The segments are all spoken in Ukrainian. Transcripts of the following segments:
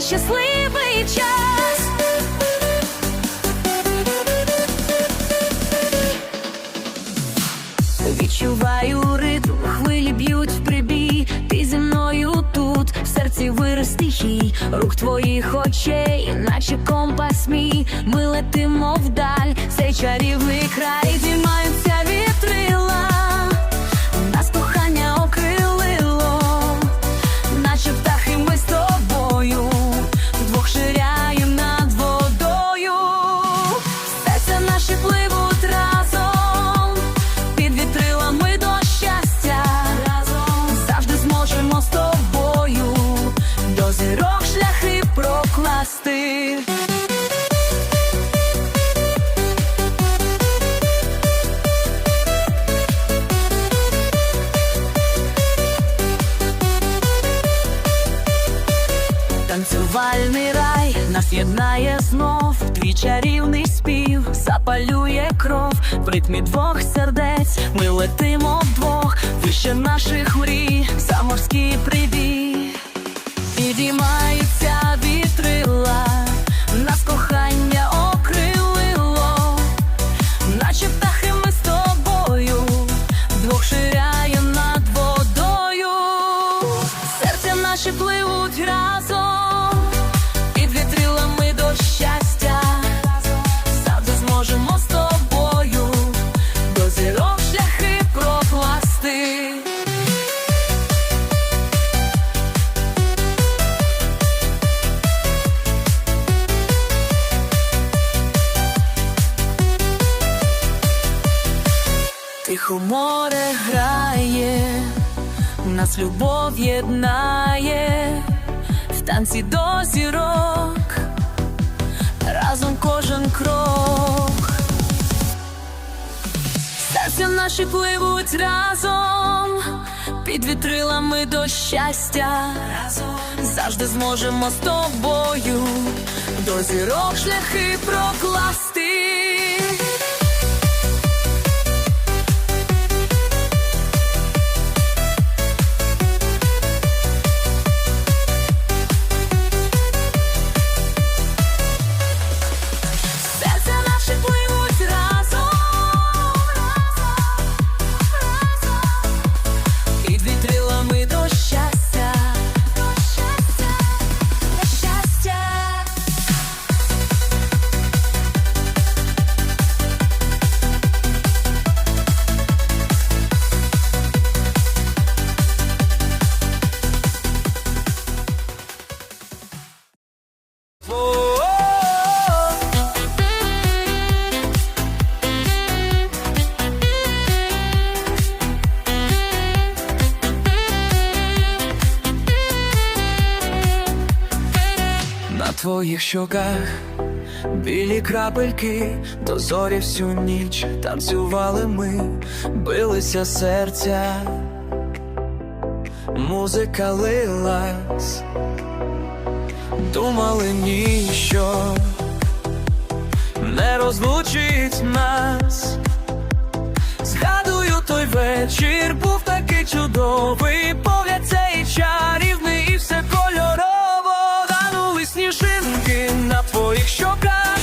щасливий час. Відчуваю ритм, хвилі б'ють в прибій. Ти зі мною тут, в серці вирос стихій, рух твоїх очей, наче компас мій. Ми летимо вдаль, цей чарівний край, діймаються рай нас єднає знов, твій чарівний спів запалює кров, в ритмі двох сердець ми летимо вдвох, вище наших мрій, за морський прибій, підіймаються Тихо море грає, нас любов єднає, в танці до зірок, разом кожен крок. Серця наші пливуть разом, під вітрилами до щастя, разом завжди зможемо з тобою, до зірок шляхи прокласти. Твоїх щоках. Білі крапельки, до зорі всю ніч танцювали ми, билися серця, музика лилась, думали ніщо. Не розлучить нас. Згадую той вечір, був такий чудовий, сніжинки на твоїх щоках,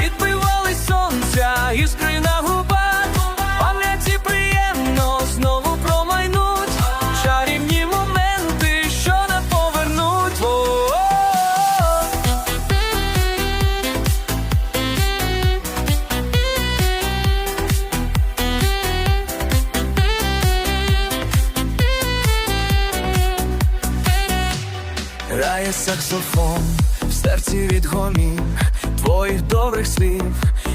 відбивали сонця, іскри на губах, пам'яті приємно знову промайнуть, чарівні моменти, що не повернуть. О-о-о. Грає саксофон, в від відгомін твоїх добрих слів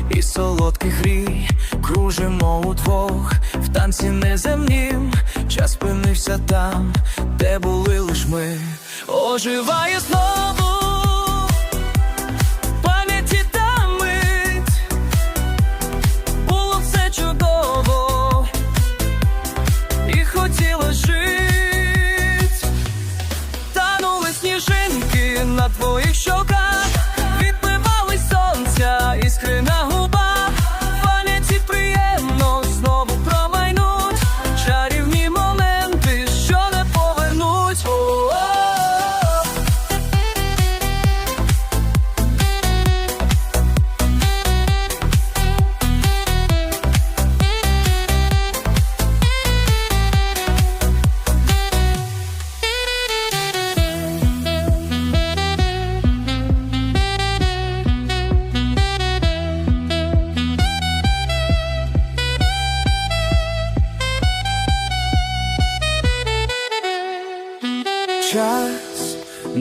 і солодких рій кружимо удвох в танці неземнім, час спинився там, де були лиш ми, оживає знову.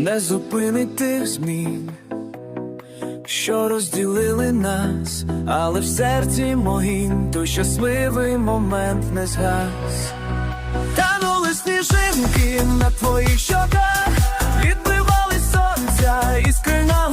Не зупинить тих змін, що розділили нас, але в серці моїм той щасливий момент не згас. Танули сніжинки на твоїх щоках, відбивали сонця іскри на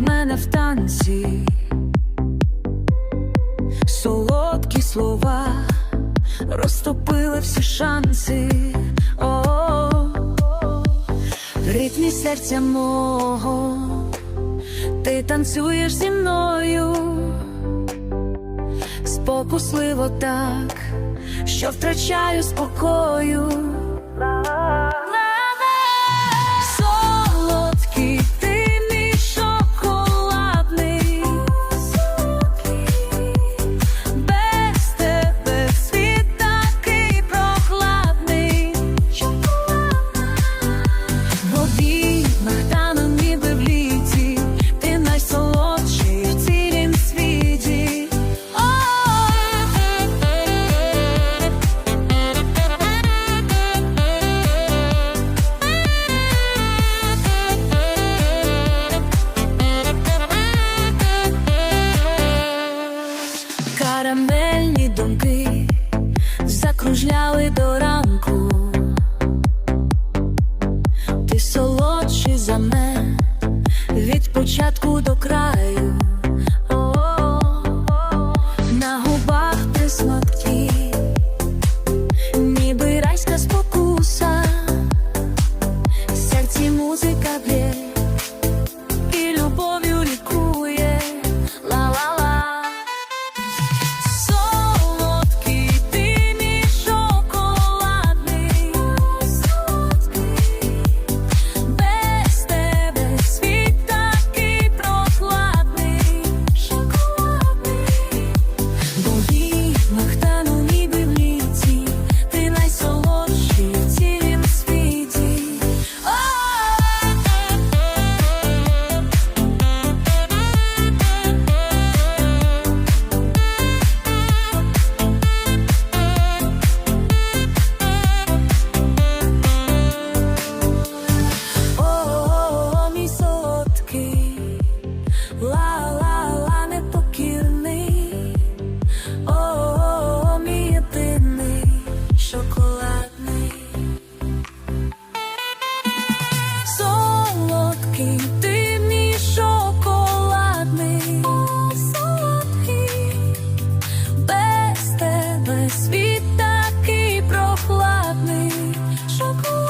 манять мене в танці, солодкі слова розтопили всі шанси. О, ритмі серця мого ти танцюєш зі мною, спокусливо так, що втрачаю спокою. Ла-ла-ла, непокірний, о, мій єдиний шоколадний, солодкий, ти мій шоколадний, солодкий, без тебе світ такий прохладний, шоколадний.